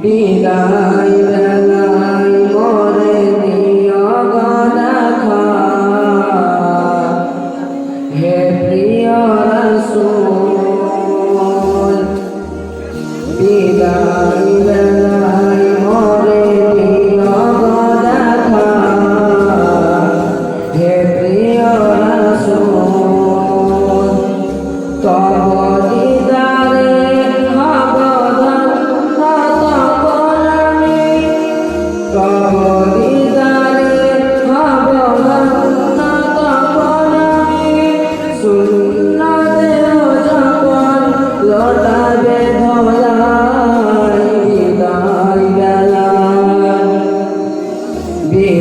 বিদায় বেলায় মরে দিও দেখা হে প্রিয় রসুল বিদায়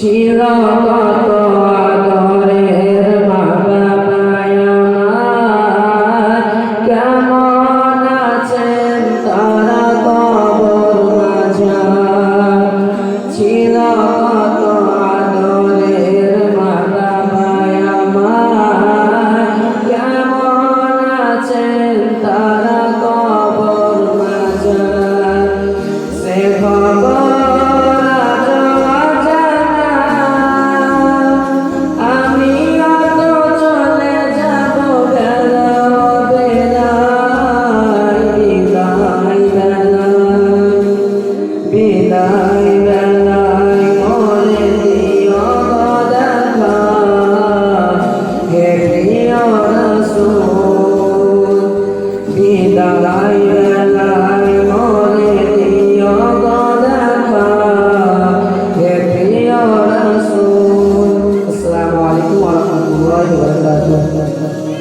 চিরগত Allah Allah Allah